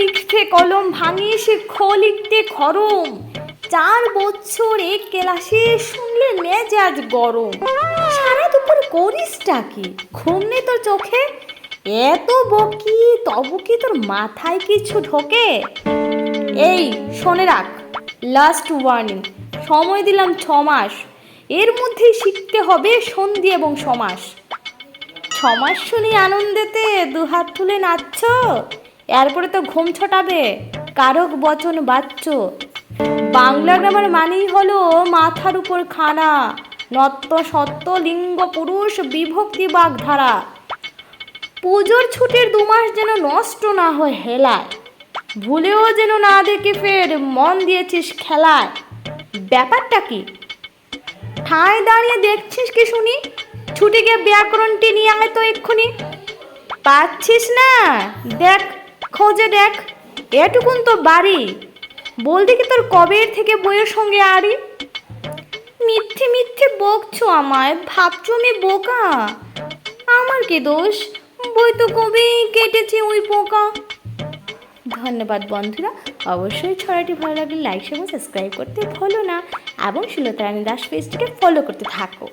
লিখতে কলম ভাঙিয়ে সে খ লিখতে খরম। চার বছর এক ক্লাসে শুনলে মেজাজ গরম। সারা দুপুর করিসটা কি ঘুম নেই তোর চোখে? এত বকি, তবু কি তোর মাথায় কিছু ঢোকে? এই, শোনে রাখ লাস্ট ওয়ার্নিং সময় দিলাম ছ মাস। এর মধ্যেই শিখতে হবে সন্ধি এবং সমাস ছমাস শুনি আনন্দেতে, দুহাত তুলে নাচছ? এরপরে তো ঘুম ছটাবে। কারক বচন বাচ্চ বাংলা গ্রামার মানেই হলো মাথার উপর খানা। নত্য সত্য লিঙ্গ পুরুষ বিভক্তি বাগধারা। পুজোর ছুটির দু মাস যেন নষ্ট না হয় হেলায়। ভুলেও যেন না দেখে ফের মন দিয়েছিস খেলায়। ব্যাপারটা কি? ঠায় দাঁড়িয়ে দেখছিস কি শুনি? ছুটি গিয়ে ব্যাকরণটি নিয়ে আয় তো এক্ষুনি। পাচ্ছিস না? দেখ খোঁজে দেখ, এটুকুন তো বাড়ি। বলতে কি তোর কবের থেকে বইয়ের সঙ্গে আরি মিথ্যে মিথ্যে বকছো আমায়, ভাবছ আমি বোকা? আমার কি দোষ? বই তো কবেই কেটেছে ওই পোকা। ধন্যবাদ বন্ধুরা, অবশ্যই ছড়াটি ভালো লাগলে লাইক এবং সাবস্ক্রাইব করতে ভুলো না। এবং শিলতারানী দাস পেজটিকে ফলো করতে থাকো।